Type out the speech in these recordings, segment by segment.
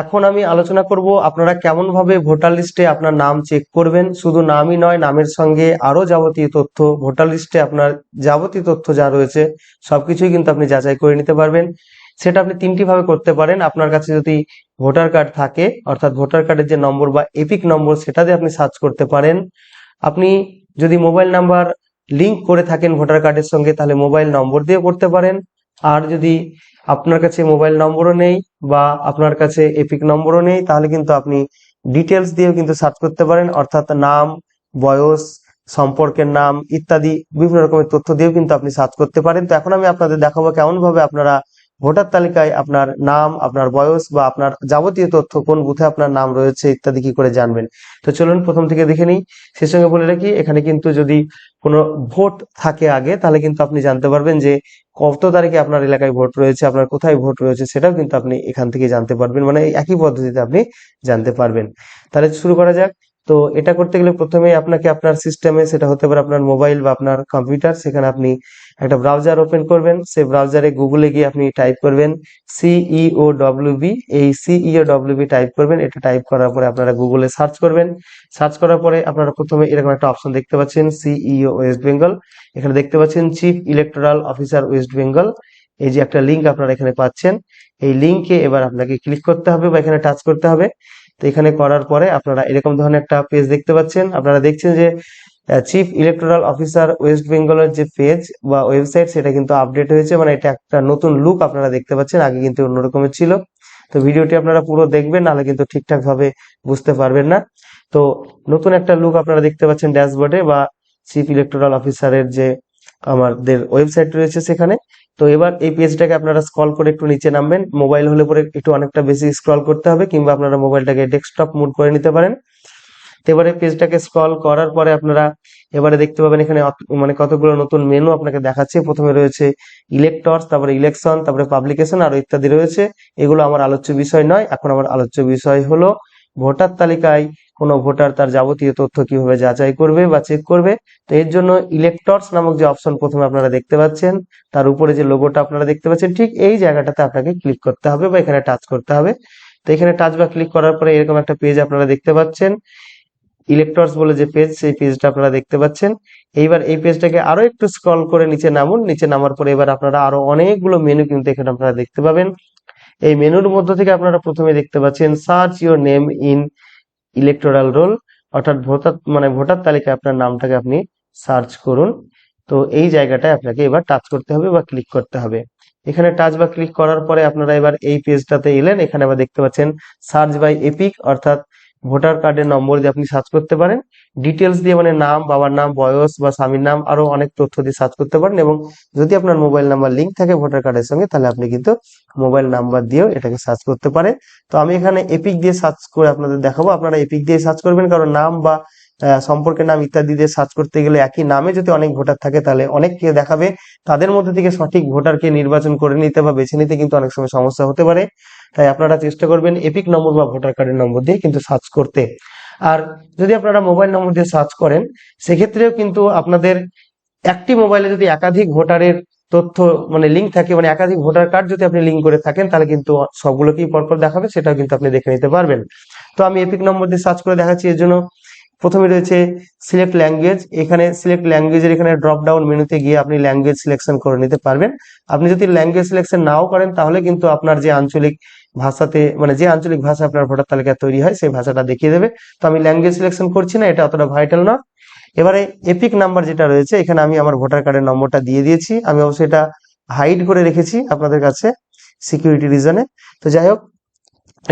এখন আমি আলোচনা করব আপনারা কেমন ভাবে ভোটার লিস্টে আপনার নাম চেক করবেন। শুধু নামই নয়, নামের সঙ্গে আরও যাবতীয় তথ্য, ভোটার লিস্টে আপনার যাবতীয় তথ্য যা রয়েছে, সবকিছুই কিন্তু আপনি যাচাই করে নিতে পারবেন। সেটা আপনি তিনটি ভাবে করতে পারেন। আপনার কাছে যদি ভোটার কার্ড থাকে, অর্থাৎ ভোটার কার্ডের যে নম্বর বা এপিক নম্বর, সেটা দিয়ে আপনি সার্চ করতে পারেন। আপনি যদি মোবাইল নাম্বার লিংক করে থাকেন ভোটার কার্ডের সঙ্গে, তাহলে মোবাইল নম্বর দিয়ে করতে পারেন। আর যদি আপনার কাছে মোবাইল নম্বরও নেই বা আপনার কাছে এপিক নম্বরও নেই, তাহলে কিন্তু আপনি ডিটেলস দিয়েও কিন্তু সার্চ করতে পারেন। অর্থাৎ নাম, বয়স, সম্পর্কের নাম ইত্যাদি বিভিন্ন রকমের তথ্য দিয়েও কিন্তু আপনি সার্চ করতে পারেন। তো এখন আমি আপনাদের দেখাবো কেমন ভাবে আপনারা ভোটার তালিকায় আপনার নাম, আপনার বয়স বা আপনার যাবতীয় তথ্য, কোন বুথে আপনার নাম রয়েছে ইত্যাদি কি করে জানবেন। তো চলুন প্রথম থেকে দেখে নিই। সেই সঙ্গে বলে রাখি, এখানে কিন্তু যদি কোনো ভোট থাকে আগে, তাহলে কিন্তু আপনি জানতে পারবেন যে কত তারিখে আপনার এলাকায় ভোট রয়েছে, আপনার কোথায় ভোট রয়েছে, সেটাও কিন্তু আপনি এখান থেকে জানতে পারবেন মানে একই পদ্ধতিতে আপনি জানতে পারবেন। তাহলে শুরু করা যাক। তো এটা করতে গেলে প্রথমে আপনাকে আপনার সিস্টেমে সেটা হতে পারে আপনার মোবাইল বা আপনার কম্পিউটার সেখানে আপনি একটা ব্রাউজার ওপেন করবেন। সেই ব্রাউজারে গুগলে গিয়ে আপনি টাইপ করবেন সিইও ডব্লিউবি এই সিইও ডব্লিউবি টাইপ করবেন। এটা টাইপ করার পরে আপনারা গুগলে সার্চ করবেন। সার্চ করার পরে আপনারা প্রথমে এরকম একটা অপশন দেখতে পাচ্ছেন সিইও ওয়েস্ট বেঙ্গল এখানে দেখতে পাচ্ছেন chief electoral officer West Bengal এই যে একটা লিঙ্ক আপনারা এখানে পাচ্ছেন। এই লিঙ্কে এবার আপনাকে ক্লিক করতে হবে বা এখানে টাচ করতে হবে। তো এখানে করার পরে আপনারা এরকম ধরনের একটা পেজ দেখতে পাচ্ছেন। আপনারা দেখছেন যে চিফ ইলেকটোরাল অফিসার ওয়েস্ট বেঙ্গলের যে পেজ বা ওয়েবসাইট সেটা কিন্তু আপডেট হয়েছে। মানে এটা একটা নতুন লুক আপনারা দেখতে পাচ্ছেন। আগে কিন্তু অন্যরকমের ছিল। তো ভিডিওটি আপনারা পুরো দেখবেন, নাহলে কিন্তু ঠিকঠাক ভাবে বুঝতে পারবেন না। তো নতুন একটা লুক আপনারা দেখতে পাচ্ছেন ড্যাশবোর্ডে বা চিফ ইলেকটোরাল অফিসারের যে আমাদের ওয়েবসাইট রয়েছে সেখানে। তো এবার এই পেজটাকে আপনারা স্ক্রল করে একটু নিচে নামবেন। মোবাইল হলে পরে একটু অনেকটা বেশি স্ক্রল করতে হবে, কিংবা আপনারা মোবাইলটাকে ডেস্কটপ মুড করে নিতে পারেন। তো এবারে পেজটাকে স্ক্রল করার পরে আপনারা এবারে দেখতে পাবেন এখানে মানে কতগুলো নতুন মেনু আপনাকে দেখাচ্ছে। প্রথমে রয়েছে ইলেক্টরস তারপরে ইলেকশন তারপরে পাবলিকেশন আর ইত্যাদি রয়েছে। এগুলো আমার আলোচ্য বিষয় নয়। এখন আমার আলোচ্য বিষয় হলো ভোটার তালিকায় কোনো ভোটার তার যাবতীয় তথ্য কীভাবে যাচাই করবে বা চেক করবে, তো এর জন্য ইলেক্টরস নামক যে অপশন প্রথমে আপনারা দেখতে পাচ্ছেন, তার উপরে যে লোগোটা আপনারা দেখতে পাচ্ছেন, ঠিক এই জায়গাটাতে আপনাকে ক্লিক করতে হবে বা এখানে টাচ করতে হবে। তো এখানে টাচ বা ক্লিক করার পরে এরকম একটা পেজ আপনারা দেখতে পাচ্ছেন। ইলেক্টরস বলে যে পেজ সেই পেজটা আপনারা দেখতে পাচ্ছেন। এইবার এই পেজটাকে আরও একটু স্ক্রল করে নিচে নামুন, নিচে নামার পরে এবার আপনারা আরও অনেকগুলো মেনু কিন্তু এখানে আপনারা দেখতে পাবেন। এই মেনুর মধ্যে থেকে আপনারা প্রথমে দেখতে পাচ্ছেন search your name in electoral roll অর্থাৎ ভোটার মানে ভোটার তালিকায় আপনার নামটাকে আপনি সার্চ করুন। তো এই জায়গাটায় আপনাকে এবার টাচ করতে হবে বা ক্লিক করতে হবে। এখানে টাচ বা ক্লিক করার পরে আপনারা এবার এই পেজটাতে এলেন, এখানে আবার দেখতে পাচ্ছেন সার্চ বাই এপিক অর্থাৎ ভোটার কার্ডের নম্বর দিয়ে আপনি সার্চ করতে পারেন। ডিটেলস দিয়ে মানে নাম বাবার নাম বয়স বা স্বামীর নাম আরও অনেক তথ্য দিয়ে সার্চ করতে পারেন এবং যদি আপনার মোবাইল নাম্বার লিঙ্ক থাকে ভোটার কার্ডের সঙ্গে তাহলে আপনি কিন্তু মোবাইল নাম্বার দিয়েও এটাকে সার্চ করতে পারেন। তো আমি এখানে এপিক দিয়ে সার্চ করে আপনাদের দেখাবো। আপনারা এপিক দিয়ে সার্চ করবেন কারণ নাম বা আহ, সম্পর্কের নাম ইত্যাদি দিয়ে সার্চ করতে গেলে একই নামে যদি অনেক ভোটার থাকে তাহলে অনেককে দেখাবে। তাদের মধ্যে থেকে সঠিক ভোটারকে নির্বাচন করে নিতে বা বেছে নিতে কিন্তু অনেক সময় সমস্যা হতে পারে। তাই আপনারা চেষ্টা করবেন এপিক নম্বর বা ভোটার কার্ডের নম্বর দিয়ে কিন্তু সার্চ করতে। আর যদি আপনারা মোবাইল নম্বর দিয়ে সার্চ করেন, সেক্ষেত্রেও কিন্তু আপনাদের একটি মোবাইলে যদি একাধিক ভোটারের তথ্য মানে লিঙ্ক থাকে মানে একাধিক ভোটার কার্ড যদি আপনি লিঙ্ক করে থাকেন, তাহলে কিন্তু সবগুলোকেই পরপর দেখাবে, সেটাও কিন্তু আপনি দেখে নিতে পারবেন। তো আমি এপিক নম্বর দিয়ে সার্চ করে দেখাচ্ছি, এর জন্য প্রথমে রয়েছে সিলেক্ট ল্যাঙ্গুয়েজ এখানে সিলেক্ট ল্যাঙ্গুয়েজের এখানে ড্রপ ডাউন মেনুতে গিয়ে আপনি ল্যাঙ্গুয়েজ সিলেকশন করে নিতে পারবেন। আপনি যদি ল্যাঙ্গুয়েজ সিলেকশন নাও করেন, তাহলে কিন্তু আপনার যে আঞ্চলিক ভাষাতে মানে যে আঞ্চলিক ভাষা আপনার ভোটার তালিকায় তৈরি হয়, সেই ভাষাটা দেখিয়ে দেবে। তো আমি ল্যাঙ্গুয়েজ সিলেকশন করছি না, এটা অতটা ভাইটাল না এবারে এপিক নাম্বার যেটা রয়েছে, এখানে আমি আমার ভোটার কার্ডের নম্বরটা দিয়ে দিয়েছি। আমি অবশ্যই এটা হাইড করে রেখেছি আপনাদের কাছে সিকিউরিটি রিজনে তো যাই হোক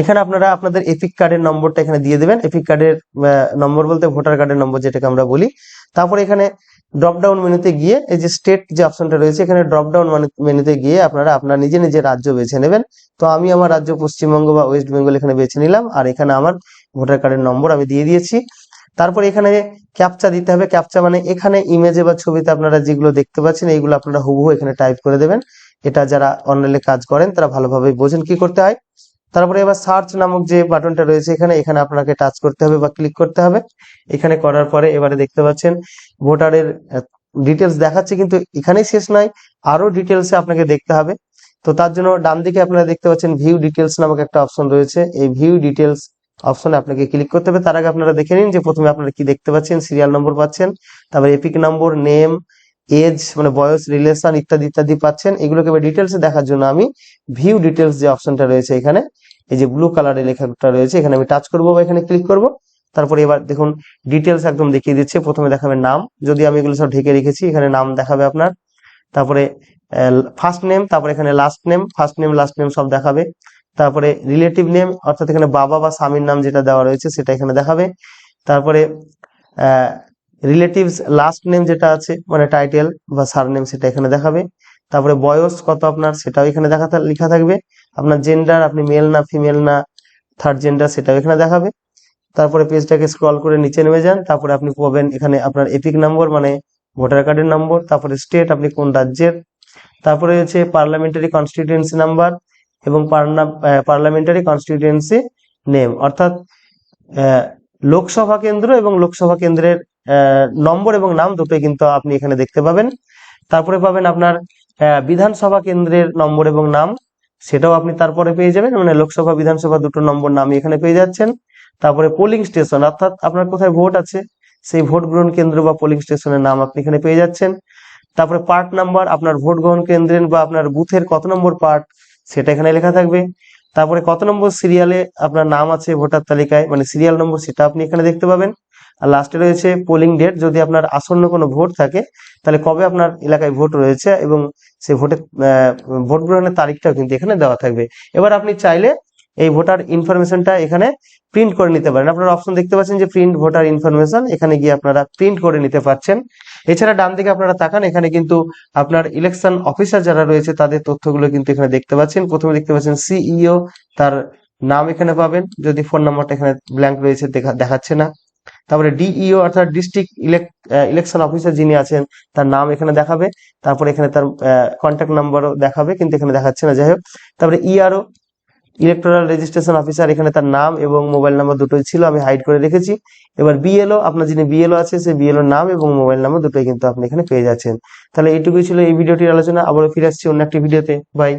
এখানে আপনারা আপনাদের এপিক কার্ডের নম্বরটা এখানে দিয়ে দেবেন। এপিক কার্ডের নম্বর বলতে ভোটার কার্ডের নম্বর যেটাকে আমরা বলি। তারপরে এখানে ড্রপ ডাউন মেনুতে গিয়ে এই যে স্টেট যে অপশনটা রয়েছে, এখানে ড্রপ ডাউন মেনুতে গিয়ে আপনারা আপনার নিজে নিজে রাজ্য বেছে নেবেন। তো আমি আমার রাজ্য পশ্চিমবঙ্গ বা ওয়েস্ট বেঙ্গল এখানে বেছে নিলাম, আর এখানে আমার ভোটার কার্ডের নম্বর আমি দিয়ে দিয়েছি। তারপর এখানে ক্যাপচা দিতে হবে। ক্যাপচা মানে এখানে ইমেজে বা ছবিতে আপনারা যেগুলো দেখতে পাচ্ছেন, এইগুলো আপনারা হুবহু এখানে টাইপ করে দেবেন। এটা যারা অনলাইনে কাজ করেন, তারা ভালোভাবে বোঝেন কি করতে হয়। তারপরে এবার সার্চ নামক যে বাটনটা রয়েছে এখানে এখানে আপনাকে টাচ করতে হবে বা ক্লিক করতে হবে। এখানে করার পরে এবারে দেখতে পাচ্ছেন ভোটারের ডিটেলস দেখাচ্ছে কিন্তু এখানেই শেষ নয় আরও ডিটেলসে আপনাকে দেখতে হবে। তো তার জন্য ডান দিকে আপনারা দেখতে পাচ্ছেন ভিউ ডিটেলস নামক একটা অপশন রয়েছে। এই ভিউ ডিটেলস অপশনে আপনাকে ক্লিক করতে হবে। তার আগে আপনারা দেখে নিন যে প্রথমে আপনারা কি দেখতে পাচ্ছেন সিরিয়াল নম্বর পাচ্ছেন, তারপর এপিক নম্বর নেম এজ মানে বয়স রিলেশন ইত্যাদি ইত্যাদি পাচ্ছেন। এগুলোকে এবার ডিটেলসে দেখার জন্য আমি ভিউ ডিটেলস যে অপশনটা রয়েছে এখানে এই যে ব্লু কালারের লেখাটা রয়েছে, এখানে আমি টাচ করব বা এখানে ক্লিক করব। তারপরে এবার দেখুন ডিটেলস একদম দেখিয়ে দিচ্ছে। প্রথমে দেখাবে নাম। যদি আমি এগুলো সব ঢেকে রেখেছি, এখানে নাম দেখাবে আপনার। তারপরে ফার্স্ট নেম তারপরে এখানে last name first name last name সব দেখাবে। তারপরে রিলেটিভ নেম অর্থাৎ এখানে বাবা বা স্বামীর নাম যেটা দেওয়া রয়েছে, সেটা এখানে দেখাবে। তারপরে রিলেটিভস লাস্ট নেম যেটা আছে মানে টাইটেল বা সার নেম সেটা এখানে দেখাবে। তারপরে বয়স কত আপনার, সেটাও এখানে দেখা লেখা থাকবে। আপনার জেন্ডার আপনি মেল না ফিমেল না থার্ড জেন্ডার সেটাও এখানে দেখাবে। তারপরে পেজটাকে স্ক্রল করে নিচে নেমে যান, তারপরে আপনি পাবেন এখানে আপনার এপিক নম্বর মানে ভোটার কার্ডের নম্বর তারপরে স্টেট আপনি কোন রাজ্যের। তারপরে হচ্ছে পার্লামেন্টারি কনস্টিটিউয়েন্সি নাম্বার এবং পার্লামেন্টারি কনস্টিটিউয়েন্সি নেম অর্থাৎ লোকসভা কেন্দ্র এবং লোকসভা কেন্দ্রের নম্বর এবং নাম দুটোই কিন্তু আপনি এখানে দেখতে পাবেন। তারপরে পাবেন আপনার বিধানসভা কেন্দ্রের নম্বর এবং নাম। সেটাও আপনি তারপরে পেয়ে যাবেন মানে লোকসভা, বিধানসভা দুটো নম্বর নাম এখানে পেয়ে যাচ্ছেন। তারপরে পোলিং স্টেশন অর্থাৎ আপনার কোথায় ভোট আছে, সেই ভোট গ্রহণ কেন্দ্র বা পোলিং স্টেশনের নাম আপনি এখানে পেয়ে যাচ্ছেন। তারপরে পার্ট নাম্বার আপনার ভোট গ্রহণ কেন্দ্রের বা আপনার বুথের কত নম্বর পার্ট সেটা এখানে লেখা থাকবে। তারপরে কত নম্বর সিরিয়ালে আপনার নাম আছে ভোটার তালিকায় মানে সিরিয়াল নম্বর সেটা আপনি এখানে দেখতে পাবেন। আর লাস্টে রয়েছে পোলিং ডেট যদি আপনার আসন্ন কোনো ভোট থাকে তাহলে কবে আপনার এলাকায় ভোট রয়েছে এবং সেই আহ, ভোট গ্রহণের তারিখটাও কিন্তু এখানে দেওয়া থাকবে। এবার আপনি চাইলে এই ভোটার ইনফরমেশনটা এখানে প্রিন্ট করে নিতে পারেন। আপনারা অপশন দেখতে পাচ্ছেন যে প্রিন্ট ভোটার ইনফরমেশন এখানে গিয়ে আপনারা প্রিন্ট করে নিতে পারছেন। এছাড়া ডান দিকে আপনারা তাকান এখানে কিন্তু আপনার ইলেকশন অফিসার যারা রয়েছে তাদের তথ্যগুলো কিন্তু এখানে দেখতে পাচ্ছেন। প্রথমে দেখতে পাচ্ছেন সিইও তার নাম এখানে পাবেন। যদি ফোন নাম্বারটা এখানে ব্ল্যাঙ্ক রয়েছে দেখা দেখাচ্ছে না। তারপরে ডিইও অর্থাৎ ডিস্ট্রিক্ট ইলেকশন অফিসার যিনি আছেন, তার নাম এখানে দেখাবে। তারপরে এখানে তার কন্ট্যাক্ট নাম্বারও দেখাবে, কিন্তু এখানে দেখাচ্ছে না। যাই হোক, তারপরে ইআরও ইলেকট্রাল রেজিস্ট্রেশন অফিসার এখানে তার নাম এবং মোবাইল নাম্বার দুটোই ছিল, আমি হাইড করে রেখেছি। এবার বিএলও আপনার যিনি বিএলও আছে, সেই বিএলও নাম এবং মোবাইল নাম্বার দুটোই কিন্তু আপনি এখানে পেয়ে যাচ্ছেন। তাহলে এইটুকুই ছিল এই ভিডিওটির আলোচনা। আবারও ফিরে আসছি অন্য একটি ভিডিওতে। বাই